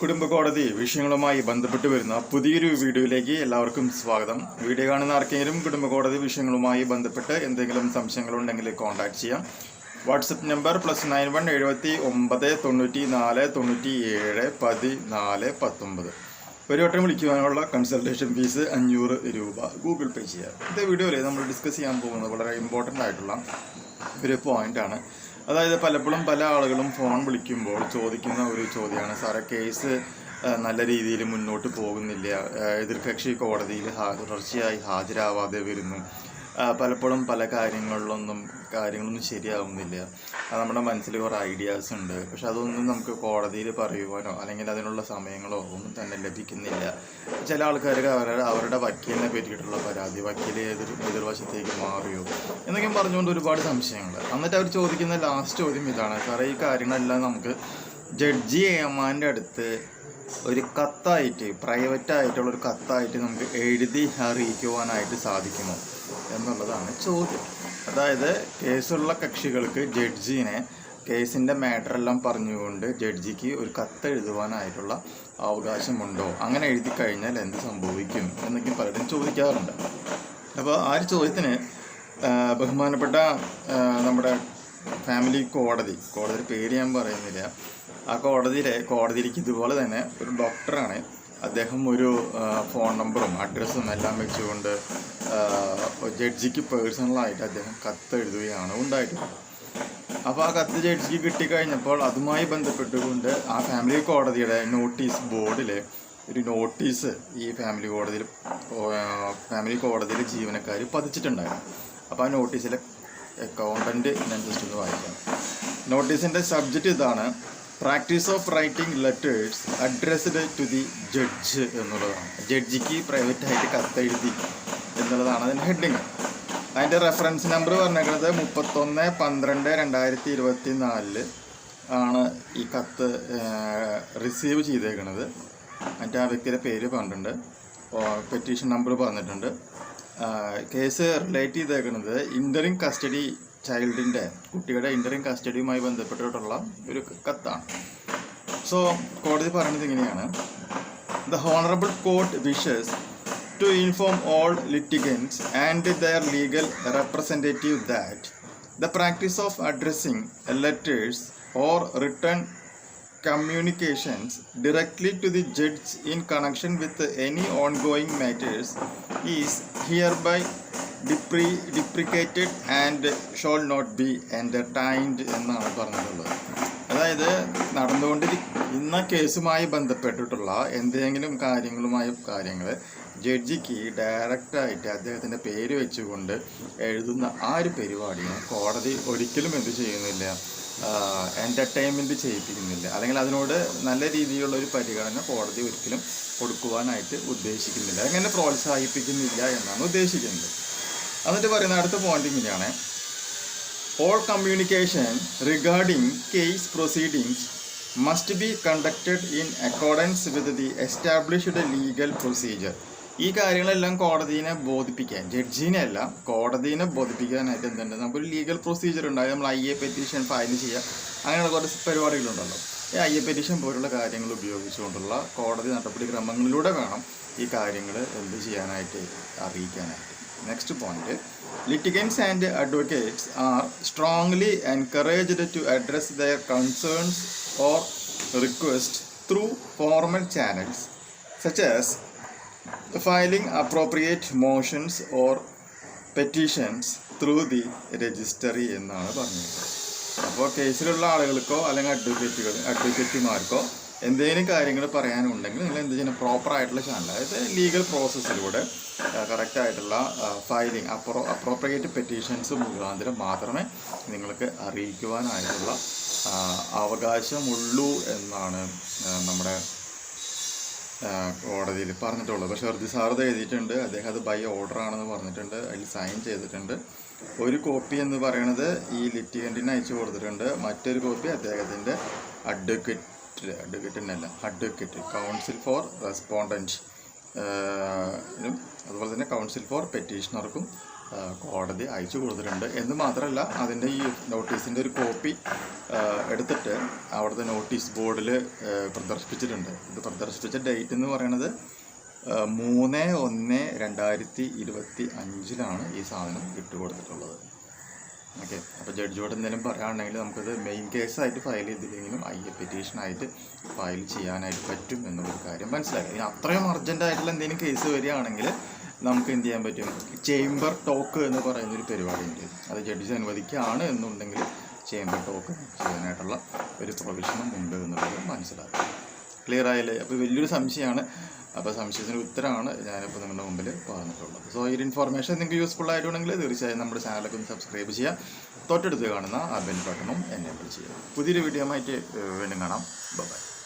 കുടുംബ കോടതി വിഷയങ്ങളുമായി ബന്ധപ്പെട്ട് വരുന്ന പുതിയൊരു വീഡിയോയിലേക്ക് എല്ലാവർക്കും സ്വാഗതം. വീഡിയോ കാണുന്ന ആർക്കെങ്കിലും കുടുംബ കോടതി വിഷയങ്ങളുമായി ബന്ധപ്പെട്ട് എന്തെങ്കിലും സംശയങ്ങളുണ്ടെങ്കിൽ കോൺടാക്ട് ചെയ്യാം. WhatsApp number plus nine one എഴുപത്തി ഒമ്പത് തൊണ്ണൂറ്റി നാല് തൊണ്ണൂറ്റി ഏഴ് പതിനാല് പത്തൊമ്പത്. ഒരു വട്ടം വിളിക്കുവാനുള്ള കൺസൾട്ടേഷൻ ഫീസ് അഞ്ഞൂറ് രൂപ ഗൂഗിൾ പേ ചെയ്യാം. ഇതേ വീഡിയോയിൽ നമ്മൾ ഡിസ്കസ് ചെയ്യാൻ പോകുന്നത് വളരെ ഇമ്പോർട്ടന്റ് ആയിട്ടുള്ള ഒരു പോയിന്റാണ് അതായത് പലപ്പോഴും പല ആളുകളും ഫോൺ വിളിക്കുമ്പോൾ ചോദിക്കുന്ന ഒരു ചോദ്യമാണ് സാറേ കേസ് നല്ല രീതിയിൽ മുന്നോട്ട് പോകുന്നില്ല. എതിർകക്ഷി കോടതിയിൽ തുടർച്ചയായി ഹാജരാവാതെ വരുന്നു. പലപ്പോഴും പല കാര്യങ്ങളിലൊന്നും കാര്യങ്ങളൊന്നും ശരിയാവുന്നില്ല. അത് നമ്മുടെ മനസ്സിൽ കുറേ ഐഡിയാസ് ഉണ്ട്. പക്ഷെ അതൊന്നും നമുക്ക് കോടതിയിൽ പറയുവാനോ അല്ലെങ്കിൽ അതിനുള്ള സമയങ്ങളോ ഒന്നും തന്നെ ലഭിക്കുന്നില്ല. ചില ആൾക്കാർക്ക് അവരുടെ അവരുടെ വക്കീലിനെ പറ്റിയിട്ടുള്ള പരാതി വക്കീൽ എതിർ എതിർവശത്തേക്ക് മാറിയോ എന്നൊക്കെ പറഞ്ഞുകൊണ്ട് ഒരുപാട് സംശയങ്ങൾ. എന്നിട്ട് അവർ ചോദിക്കുന്ന ലാസ്റ്റ് ചോദ്യം ഇതാണ്. സാറേ ഈ കാര്യങ്ങളെല്ലാം നമുക്ക് ജഡ്ജി ഏമാന്റെ അടുത്ത് ഒരു കത്തായിട്ട് പ്രൈവറ്റ് ആയിട്ടുള്ള ഒരു കത്തായിട്ട് നമുക്ക് എഴുതി അറിയിക്കുവാനായിട്ട് സാധിക്കുമോ? എന്നുള്ളതാണ് ചോദ്യം. അതായത് കേസുള്ള കക്ഷികൾക്ക് ജഡ്ജിനെ കേസിന്റെ മാറ്ററെല്ലാം പറഞ്ഞുകൊണ്ട് ജഡ്ജിക്ക് ഒരു കത്ത് എഴുതുവാനായിട്ടുള്ള അവകാശമുണ്ടോ? അങ്ങനെ എഴുതി കഴിഞ്ഞാൽ എന്ത് സംഭവിക്കും എന്നൊക്കെ പലരും ചോദിക്കാറുണ്ട്. അപ്പോൾ ആ ഒരു ചോദ്യത്തിന് ബഹുമാനപ്പെട്ട നമ്മുടെ ഫാമിലി കോടതി കോടതി പേര് ഞാൻ പറയുന്നില്ല. ആ കോടതിയിലെ കോടതിയിലേക്ക് ഇതുപോലെ തന്നെ ഒരു ഡോക്ടറാണ്. അദ്ദേഹം ഒരു ഫോൺ നമ്പറും അഡ്രസ്സും എല്ലാം വെച്ചുകൊണ്ട് ജഡ്ജിക്ക് പേഴ്സണലായിട്ട് അദ്ദേഹം കത്ത് എഴുതുകയാണ് ഉണ്ടായിട്ടുള്ളത്. അപ്പോൾ ആ കത്ത് ജഡ്ജിക്ക് കിട്ടിക്കഴിഞ്ഞപ്പോൾ അതുമായി ബന്ധപ്പെട്ടുകൊണ്ട് ആ ഫാമിലി കോടതിയുടെ നോട്ടീസ് ബോർഡിൽ ഒരു നോട്ടീസ് ഈ ഫാമിലി കോടതിയിൽ ഫാമിലി കോടതിയിൽ ജീവനക്കാർ പതിച്ചിട്ടുണ്ടായിരുന്നു. അപ്പോൾ ആ നോട്ടീസിലെ അക്കൗണ്ടന്റ് ഞാൻ ജസ്റ്റ് ഒന്ന് വായിക്കാം. നോട്ടീസിന്റെ സബ്ജക്റ്റ് ഇതാണ് practice of writing letters addressed to the judge എന്നുള്ളതാണ്. ജഡ്ജിക്ക് പ്രൈവറ്റായിട്ട് കത്തെഴുതി എന്നുള്ളതാണ് അതിന്റെ ഹെഡിങ് അതിന്റെ റെഫറൻസ് നമ്പർ പറഞ്ഞേക്കുന്നത് മുപ്പത്തൊന്ന് പന്ത്രണ്ട് രണ്ടായിരത്തി ഇരുപത്തി നാലിൽ ആണ് ഈ കത്ത് റിസീവ് ചെയ്തേക്കുന്നത് മറ്റേ ആ വ്യക്തിയുടെ പേര് പറഞ്ഞിട്ടുണ്ട്. പെറ്റീഷൻ നമ്പർ പറഞ്ഞിട്ടുണ്ട്. കേസ് റിലേറ്റ് ചെയ്തേക്കുന്നത് ഇന്ററിങ് കസ്റ്റഡി ചൈൽഡിന്റെ കുട്ടിയുടെ ഇന്ററിങ് കസ്റ്റഡിയുമായി ബന്ധപ്പെട്ടിട്ടുള്ള ഒരു കത്താണ്. സോ കോടതി പറയുന്നത് ഇങ്ങനെയാണ്. The honourable court wishes to inform all litigants and their legal representative that the practice of addressing letters or written communications directly to the judge in connection with any ongoing matters is hereby depre- deprecated and shall not be entertained എന്നാണ് പറഞ്ഞിട്ടുള്ളത് അതായത് നടന്നുകൊണ്ടിരിക്കുന്ന കേസുമായി ബന്ധപ്പെട്ടിട്ടുള്ള എന്തെങ്കിലും കാര്യങ്ങളുമായ കാര്യങ്ങൾ ജഡ്ജിക്ക് ഡയറക്റ്റായിട്ട് അദ്ദേഹത്തിന്റെ പേര് വെച്ചുകൊണ്ട് എഴുതുന്ന ആ ഒരു പരിപാടിയെ കോടതി ഒരിക്കലും എന്ത് ചെയ്യുന്നില്ല എന്റർടൈൻമെന്റ് ചെയ്യിപ്പിക്കുന്നില്ല. അല്ലെങ്കിൽ അതിനോട് നല്ല രീതിയിലുള്ള ഒരു പരിഗണന കോടതി ഒരിക്കലും കൊടുക്കുവാനായിട്ട് ഉദ്ദേശിക്കുന്നില്ല. അങ്ങനെ പ്രോത്സാഹിപ്പിക്കുന്നില്ല എന്നാണ് ഉദ്ദേശിക്കുന്നത്. എന്നിട്ട് പറയുന്ന അടുത്ത പോയിന്റ് ഇങ്ങനെയാണ്. All communication regarding case proceedings must be conducted in accordance with the established legal procedure. ഈ കാര്യങ്ങളെല്ലാം കോടതിനെ ബോധിപ്പിക്കാൻ ജഡ്ജിനെ അല്ല കോടതിനെ ബോധിപ്പിക്കാനായിട്ട് എന്തുണ്ട്? നമുക്കൊരു ലീഗൽ പ്രൊസീജിയർ ഉണ്ട്. നമ്മൾ ഐ എ പെറ്റീഷൻ ഫയൽ ചെയ്യുക അങ്ങനെയുള്ള കുറച്ച് പരിപാടികളുണ്ടല്ലോ. ഈ ഐ എ പെറ്റീഷൻ പോലുള്ള കാര്യങ്ങൾ ഉപയോഗിച്ചുകൊണ്ടുള്ള കോടതി നടപടിക്രമങ്ങളിലൂടെ വേണം ഈ കാര്യങ്ങൾ എന്ത് ചെയ്യാനായിട്ട് അറിയിക്കാനായിട്ട്. Next point litigants and advocates are strongly encouraged to address their concerns or request through formal channels such as filing appropriate motions or petitions through the registry എന്നാണ് പറഞ്ഞത് അപ്പോൾ കേസിലുള്ള ആളുകൾക്കോ അല്ലെങ്കിൽ അഡ്വക്കേറ്റുകൾ അഡ്വക്കേറ്റുമാർക്കോ എന്തെങ്കിലും കാര്യങ്ങൾ പറയാനുണ്ടെങ്കിൽ നിങ്ങൾ എന്ത് ചെയ്യണം പ്രോപ്പർ ആയിട്ടുള്ള ചാനൽ അതായത് ലീഗൽ പ്രോസസ്സിലൂടെ കറക്റ്റ് ആയിട്ടുള്ള ഫയലിംഗ് അപ്രോ അപ്രോപ്രിയേറ്റ് പെറ്റീഷൻസ് മുഖാന്തരം മാത്രമേ നിങ്ങൾക്ക് അറിയിക്കുവാനായിട്ടുള്ള അവകാശമുള്ളൂ എന്നാണ് നമ്മുടെ കോടതിയിൽ പറഞ്ഞിട്ടുള്ളത്. പക്ഷേ ഹർജി സാർ ഇത് എഴുതിയിട്ടുണ്ട്. അദ്ദേഹം അത് ബൈ ഓർഡർ ആണെന്ന് പറഞ്ഞിട്ടുണ്ട്. അതിൽ സൈൻ ചെയ്തിട്ടുണ്ട്. ഒരു കോപ്പി എന്ന് പറയുന്നത് ഈ ലിറ്റിഗന്റിന് അയച്ചു കൊടുത്തിട്ടുണ്ട്. മറ്റൊരു കോപ്പി അദ്ദേഹത്തിന്റെ അഡ്വക്കേറ്റ് അഡ്വക്കേറ്റിനല്ല അഡ്വക്കേറ്റ് കൗൺസിൽ ഫോർ റെസ്പോണ്ടന്റ് അതുപോലെ തന്നെ കൗൺസിൽ ഫോർ പെറ്റീഷണർക്കും കോടതി അയച്ചു കൊടുത്തിട്ടുണ്ട്. എന്ന് മാത്രമല്ല അതിന്റെ ഈ നോട്ടീസിന്റെ ഒരു കോപ്പി എടുത്തിട്ട് അവിടുത്തെ നോട്ടീസ് ബോർഡിൽ പ്രദർശിപ്പിച്ചിട്ടുണ്ട്. ഇത് പ്രദർശിപ്പിച്ച ഡേറ്റ് എന്ന് പറയുന്നത് മൂന്ന് ഒന്ന് രണ്ടായിരത്തി ഇരുപത്തി അഞ്ചിലാണ് ഈ സാധനം ഇട്ടുകൊടുത്തിട്ടുള്ളത്. ഓക്കെ. അപ്പോൾ ജഡ്ജിയോട് എന്തെങ്കിലും പറയുകയാണെങ്കിൽ നമുക്കത് മെയിൻ കേസായിട്ട് ഫയൽ ചെയ്തില്ലെങ്കിലും ഐ എ പെറ്റീഷനായിട്ട് ഫയൽ ചെയ്യാനായിട്ട് പറ്റും എന്നുള്ളൊരു കാര്യം മനസ്സിലായി. ഇനി അത്രയും അർജന്റായിട്ടുള്ള എന്തെങ്കിലും കേസ് വരികയാണെങ്കിൽ നമുക്ക് എന്ത് ചെയ്യാൻ പറ്റും? ചേംബർ ടോക്ക് എന്ന് പറയുന്ന ഒരു പരിപാടിയുണ്ട്. അത് ജഡ്ജി അനുവദിക്കുകയാണ് എന്നുണ്ടെങ്കിൽ ചേംബർ ടോക്ക് ചെയ്യാനായിട്ടുള്ള ഒരു പ്രൊവിഷനും ഉണ്ട് എന്നുള്ളത് മനസ്സിലാക്കുക ക്ലിയർ ആയല്ലേ? അപ്പോൾ വലിയൊരു സംശയമാണ്. അപ്പോൾ സംശയത്തിന് ഉത്തരമാണ് ഞാനിപ്പോൾ നിങ്ങളുടെ മുമ്പിൽ പറഞ്ഞിട്ടുള്ളത്. സോ ഈ ഇൻഫോർമേഷൻ നിങ്ങൾക്ക് യൂസ്ഫുൾ ആയിട്ടുണ്ടെങ്കിൽ തീർച്ചയായും നമ്മുടെ ചാനലൊക്കെ ഒന്ന് സബ്സ്ക്രൈബ് ചെയ്യുക. തൊട്ടടുത്ത് കാണുന്ന ആ ബെൽ ബട്ടണും എനേബിൾ ചെയ്യുക. പുതിയൊരു വീഡിയോ ആയിട്ട് വീണ്ടും കാണാം. ബൈ